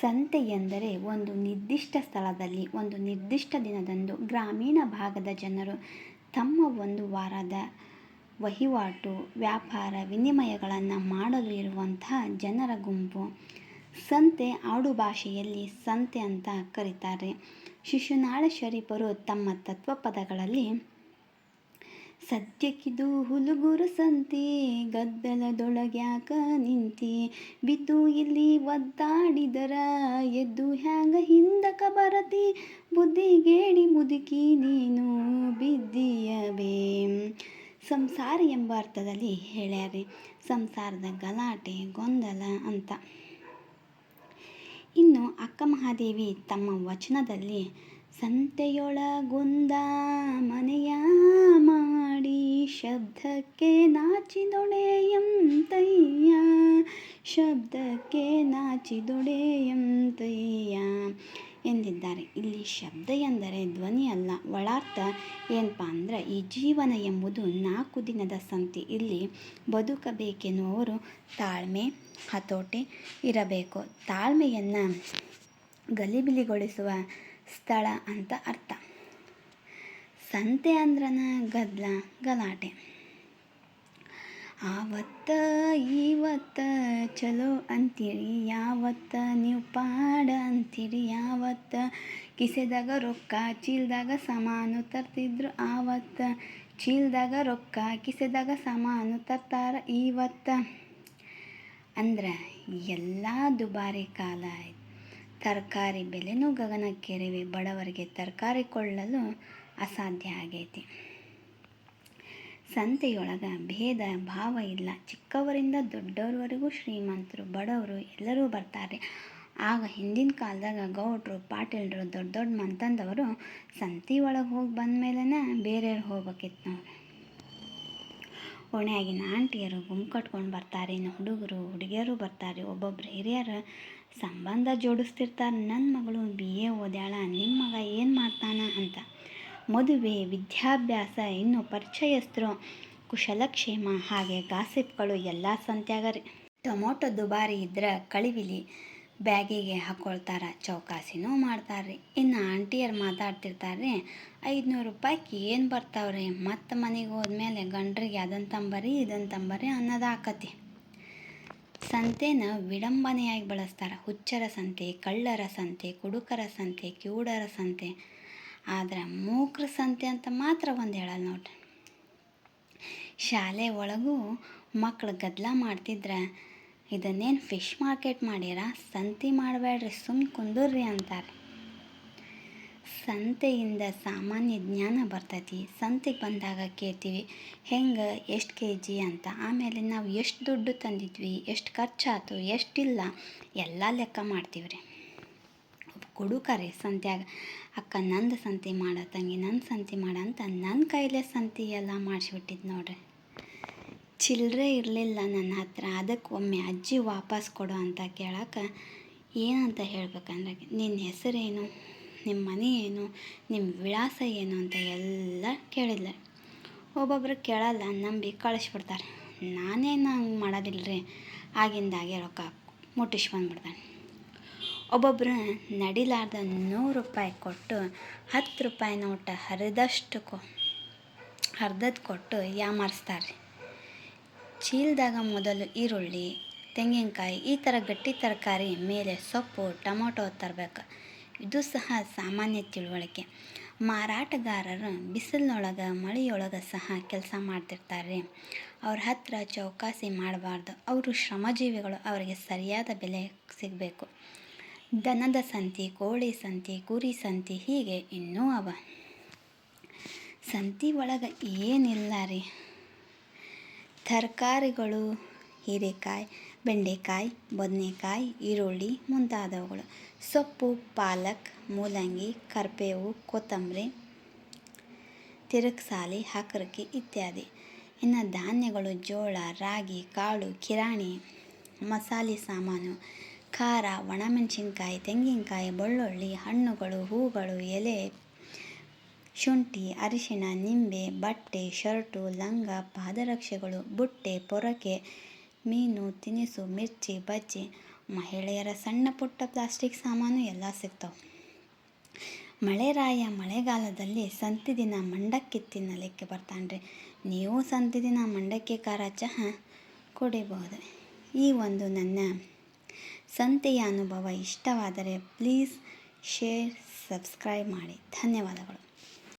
ಸಂತೆ ಎಂದರೆ ಒಂದು ನಿರ್ದಿಷ್ಟ ಸ್ಥಳದಲ್ಲಿ, ಒಂದು ನಿರ್ದಿಷ್ಟ ದಿನದಂದು ಗ್ರಾಮೀಣ ಭಾಗದ ಜನರು ತಮ್ಮ ಒಂದು ವಾರದ ವಹಿವಾಟು, ವ್ಯಾಪಾರ ವಿನಿಮಯಗಳನ್ನು ಮಾಡಲು ಇರುವಂತಹ ಜನರ ಗುಂಪು. ಸಂತೆ ಆಡುಭಾಷೆಯಲ್ಲಿ ಸಂತೆ ಅಂತ ಕರೀತಾರೆ. ಶಿಶುನಾಳ ಶರೀಫರು ತಮ್ಮ ತತ್ವಪದಗಳಲ್ಲಿ ಸದ್ಯಕ್ಕಿದು ಹುಲುಗುರು ಸಂತಿ, ಗದ್ದಲದೊಳಗ್ಯಾಕ ನಿಂತಿ. ಬಿತ್ತು ಇಲ್ಲಿ ಒದ್ದಾಡಿದರ, ಎದ್ದು ಹ್ಯಾಂಗ ಹಿಂದಕ ಬರತಿ? ಬುದ್ಧಿಗೇಡಿ ಮುದುಕಿ ನೀನು ಬಿದ್ದಿಯಬೇ ಸಂಸಾರ ಎಂಬ ಅರ್ಥದಲ್ಲಿ ಹೇಳ್ಯಾರಿ ಸಂಸಾರದ ಗಲಾಟೆ, ಗೊಂದಲ ಅಂತ. ಇನ್ನು ಅಕ್ಕ ಮಹಾದೇವಿ ತಮ್ಮ ವಚನದಲ್ಲಿ, ಸಂತೆಯೊಳಗೊಂದ ಮನೆಯ ಶಬ್ದಕ್ಕೆ ನಾಚಿದೊಡೆಯಂತಯ್ಯ ಶಬ್ದಕ್ಕೆ ನಾಚಿದೊಡೆಯಂತಯ್ಯ ಎಂದಿದ್ದಾರೆ. ಇಲ್ಲಿ ಶಬ್ದ ಎಂದರೆ ಧ್ವನಿ ಅಲ್ಲ, ಒಳಾರ್ಥ ಏನಪ್ಪ ಅಂದರೆ ಈ ಜೀವನ ಎಂಬುದು ನಾಲ್ಕು ದಿನದ ಸಂತಿ. ಇಲ್ಲಿ ಬದುಕಬೇಕೆನ್ನುವವರು ತಾಳ್ಮೆ, ಹತೋಟಿ ಇರಬೇಕು. ತಾಳ್ಮೆಯನ್ನು ಗಲಿಬಿಲಿಗೊಳಿಸುವ ಸ್ಥಳ ಅಂತ ಅರ್ಥ. ಸಂತೆ ಅಂದ್ರನ ಗದ್ಲ, ಗಲಾಟೆ. ಆವತ್ತ ಇವತ್ತ ಚಲೋ ಅಂತೀರಿ, ಯಾವತ್ತ ನೀವು ಪಾಡ ಅಂತೀರಿ, ಯಾವತ್ತ ಕಿಸೆದಾಗ ರೊಕ್ಕ, ಚೀಲ್ದಾಗ ಸಾಮಾನು ತರ್ತಿದ್ರು, ಆವತ್ತ ಚೀಲ್ದಾಗ ರೊಕ್ಕ, ಕಿಸೆದಾಗ ಸಾಮಾನು ತರ್ತಾರ ಇವತ್ತ ಅಂದ್ರೆ ಎಲ್ಲ ದುಬಾರಿ ಕಾಲ ಆಯ್ತು. ತರಕಾರಿ ಬೆಲೆನೂ ಗಗನಕ್ಕೇರಿವೆ, ಬಡವರಿಗೆ ತರಕಾರಿ ಕೊಳ್ಳಲು ಅಸಾಧ್ಯ ಆಗೈತಿ. ಸಂತೆಯೊಳಗೆ ಭೇದ ಭಾವ ಇಲ್ಲ. ಚಿಕ್ಕವರಿಂದ ದೊಡ್ಡವರವರೆಗೂ ಶ್ರೀಮಂತರು, ಬಡವರು ಎಲ್ಲರೂ ಬರ್ತಾರೆ. ಆಗ ಹಿಂದಿನ ಕಾಲದಾಗ ಗೌಡ್ರು, ಪಾಟೀಲರು, ದೊಡ್ಡ ದೊಡ್ಡ ಮಂತಂದವರು ಸಂತೆ ಒಳಗೆ ಹೋಗಿ ಬಂದ ಮೇಲೇ ಬೇರೆಯವ್ರು ಹೋಗ್ಬೇಕಿತ್ತು ನಾವು ಓಣ್ಯಾಗಿನ ಆಂಟಿಯರು ಗುಂಪು ಕಟ್ಕೊಂಡು ಬರ್ತಾರೆ, ಇನ್ನು ಹುಡುಗರು, ಹುಡುಗಿಯರು ಬರ್ತಾರೆ. ಒಬ್ಬೊಬ್ರು ಹಿರಿಯರು ಸಂಬಂಧ ಜೋಡಿಸ್ತಿರ್ತಾರೆ. ನನ್ನ ಮಗಳು ಬಿ ಎ ಓದ್ಯಾಳ ನಿಮ್ಮ ಮಗ ಏನು ಮಾಡ್ತಾನ ಅಂತ. ಮದುವೆ, ವಿದ್ಯಾಭ್ಯಾಸ, ಇನ್ನು ಪರಿಚಯಸ್ಥರು ಕುಶಲಕ್ಷೇಮ, ಹಾಗೆ ಗಾಸಿಪ್ಗಳು ಎಲ್ಲ ಸಂತ್ಯಾಗ ರೀ ಟೊಮೊಟೊ ದುಬಾರಿ ಇದ್ರೆ ಕಳಿವಿಲಿ ಬ್ಯಾಗಿಗೆ ಹಾಕೊಳ್ತಾರ, ಚೌಕಾಸಿನೂ ಮಾಡ್ತಾರೆ ಇನ್ನು ಆಂಟಿಯರು ಮಾತಾಡ್ತಿರ್ತಾರೆ ಐದುನೂರು ರೂಪಾಯಿಗೆ ಏನು ಬರ್ತಾವ್ರಿ? ಮತ್ತೆ ಮನೆಗೆ ಹೋದ್ಮೇಲೆ ಗಂಡ್ರಿಗೆ ಅದನ್ನು ತಂಬರಿ ಇದನ್ನು ತಂಬರಿ ಅನ್ನೋದು ಆಕತಿ ಸಂತೆನ ವಿಡಂಬನೆಯಾಗಿ ಬಳಸ್ತಾರೆ. ಹುಚ್ಚರ ಸಂತೆ, ಕಳ್ಳರ ಸಂತೆ, ಕುಡುಕರ ಸಂತೆ, ಕಿವುಡರ ಸಂತೆ. ಆದ್ರೆ ಮೂಕ್ರ ಸಂತೆ ಅಂತ ಮಾತ್ರ ಒಂದು ಹೇಳಲ್ಲ ನೋಡ್ರಿ. ಶಾಲೆ ಒಳಗೂ ಮಕ್ಳು ಗದ್ದಲ ಮಾಡ್ತಿದ್ರೆ, ಇದನ್ನೇನು ಫಿಶ್ ಮಾರ್ಕೆಟ್ ಮಾಡ್ಯಾರ ಸಂತೆ ಮಾಡಬೇಡ್ರಿ ಸುಮ್ಮನೆ ಕುಂದುರ್ರಿ ಅಂತಾರೆ. ಸಂತೆಯಿಂದ ಸಾಮಾನ್ಯ ಜ್ಞಾನ ಬರ್ತೈತಿ. ಸಂತೆಗೆ ಬಂದಾಗ ಕೇಳ್ತೀವಿ, ಹೆಂಗೆ? ಎಷ್ಟು ಕೆ ಜಿ ಅಂತ. ಆಮೇಲೆ ನಾವು ಎಷ್ಟು ದುಡ್ಡು ತಂದಿದ್ವಿ, ಎಷ್ಟು ಖರ್ಚಾಯ್ತು, ಎಷ್ಟಿಲ್ಲ, ಎಲ್ಲ ಲೆಕ್ಕ ಮಾಡ್ತೀವಿ ರೀ ಕೊಡುಕರೆ ಸಂತ್ಯಾಗ, ಅಕ್ಕ, ನಂದು ಸಂತೆ ಮಾಡ ತಂಗಿ ನನ್ನ ಸಂತೆ ಮಾಡ ಅಂತ ನನ್ನ ಕೈಲೇ ಸಂತೆ ಎಲ್ಲ ಮಾಡಿಸ್ಬಿಟ್ಟಿದ್ದು ನೋಡ್ರಿ. ಚಿಲ್ಲರೆ ಇರಲಿಲ್ಲ ನನ್ನ ಹತ್ರ ಅದಕ್ಕೆ ಒಮ್ಮೆ ಅಜ್ಜಿ ವಾಪಸ್ ಕೊಡು ಅಂತ ಕೇಳಕ್ಕೆ ಏನಂತ ಹೇಳ್ಬೇಕಂದ್ರೆ ನಿನ್ನ ಹೆಸರೇನು ನಿಮ್ಮ ಮನೆ ಏನು ನಿಮ್ಮ ವಿಳಾಸ ಏನು ಅಂತ ಎಲ್ಲ ಕೇಳಿದ್ಲೆ. ಒಬ್ಬೊಬ್ರು ಕೇಳಲ್ಲ, ನಂಬಿ ಕಳಿಸ್ಬಿಡ್ತಾರೆ. ನಾನೇನು ಹಂಗೆ ಮಾಡೋದಿಲ್ಲ ರೀ ಆಗಿಂದಾಗೆ ರೊಕ್ಕ ಮುಟ್ಟಿಸಿ ಒಬ್ಬೊಬ್ರು ನಡಿಲಾರ್ದ ನೂರು ರೂಪಾಯಿ ಕೊಟ್ಟು ಹತ್ತು ರೂಪಾಯಿ ನೋಟ ಹರಿದಷ್ಟು ಕೊ ಹರ್ದದ್ದು ಕೊಟ್ಟು ಯಾಮಾರಿಸ್ತಾರೆ. ಚೀಲದಾಗ ಮೊದಲು ಈರುಳ್ಳಿ, ತೆಂಗಿನಕಾಯಿ, ಈ ಥರ ಗಟ್ಟಿ ತರಕಾರಿ ಮೇಲೆ ಸೊಪ್ಪು, ಟೊಮೊಟೊ ತರಬೇಕು. ಇದು ಸಹ ಸಾಮಾನ್ಯ ತಿಳುವಳಿಕೆ. ಮಾರಾಟಗಾರರು ಬಿಸಿಲಿನೊಳಗೆ, ಮಳೆಯೊಳಗೆ ಸಹ ಕೆಲಸ ಮಾಡ್ತಿರ್ತಾರೆ. ಅವ್ರ ಹತ್ರ ಚೌಕಾಸಿ ಮಾಡಬಾರ್ದು. ಅವರು ಶ್ರಮಜೀವಿಗಳು, ಅವರಿಗೆ ಸರಿಯಾದ ಬೆಲೆ ಸಿಗಬೇಕು. ದನದ ಸಂತಿ, ಕೋಳಿ ಸಂತಿ, ಕುರಿ ಸಂತಿ ಹೀಗೆ ಇನ್ನೂ ಅವ. ಸಂತಿ ಒಳಗೆ ಏನಿಲ್ಲ ರೀ. ತರಕಾರಿಗಳು, ಹೀರೆಕಾಯಿ, ಬೆಂಡೆಕಾಯಿ, ಬದನೆಕಾಯಿ, ಈರುಳ್ಳಿ ಮುಂತಾದವುಗಳು. ಸೊಪ್ಪು, ಪಾಲಕ್, ಮೂಲಂಗಿ, ಕರ್ಬೇವು, ಕೊತ್ತಂಬರಿ ತಿರುಕ್ಸಾಲಿ ಹಕರಕಿ ಇತ್ಯಾದಿ. ಇನ್ನು ಧಾನ್ಯಗಳು ಜೋಳ, ರಾಗಿ, ಕಾಳು, ಕಿರಾಣಿ, ಮಸಾಲೆ ಸಾಮಾನು ಖಾರ, ಒಣಮೆಣಸಿನ್ಕಾಯಿ, ತೆಂಗಿನಕಾಯಿ, ಬೆಳ್ಳುಳ್ಳಿ, ಹಣ್ಣುಗಳು, ಹೂಗಳು, ಎಲೆ, ಶುಂಠಿ, ಅರಿಶಿಣ, ನಿಂಬೆ, ಬಟ್ಟೆ, ಶರ್ಟು, ಲಂಗ, ಪಾದರಕ್ಷೆಗಳು, ಬುಟ್ಟೆ, ಪೊರಕೆ, ಮೀನು, ತಿನಿಸು, ಮಿರ್ಚಿ, ಬಜ್ಜಿ, ಮಹಿಳೆಯರ ಸಣ್ಣ ಪುಟ್ಟ ಪ್ಲಾಸ್ಟಿಕ್ ಸಾಮಾನು ಎಲ್ಲ ಸಿಗ್ತಾವೆ. ಮಳೆರಾಯ ಮಳೆಗಾಲದಲ್ಲಿ ಸಂತಿ ದಿನ ಮಂಡಕ್ಕಿ ತಿನ್ನಲಿಕ್ಕೆ ಬರ್ತಾನೆ ನೀವು ಸಂತಿ ದಿನ ಮಂಡಕ್ಕಿ ಖಾರ ಚಹಾ ಕುಡಿಬಹುದು ಈ ಒಂದು ನನ್ನ ಸಂತೆಯ ಅನುಭವ ಇಷ್ಟವಾದರೆ ಪ್ಲೀಸ್ ಶೇರ್ ಸಬ್ಸ್ಕ್ರೈಬ್ ಮಾಡಿ. ಧನ್ಯವಾದಗಳು.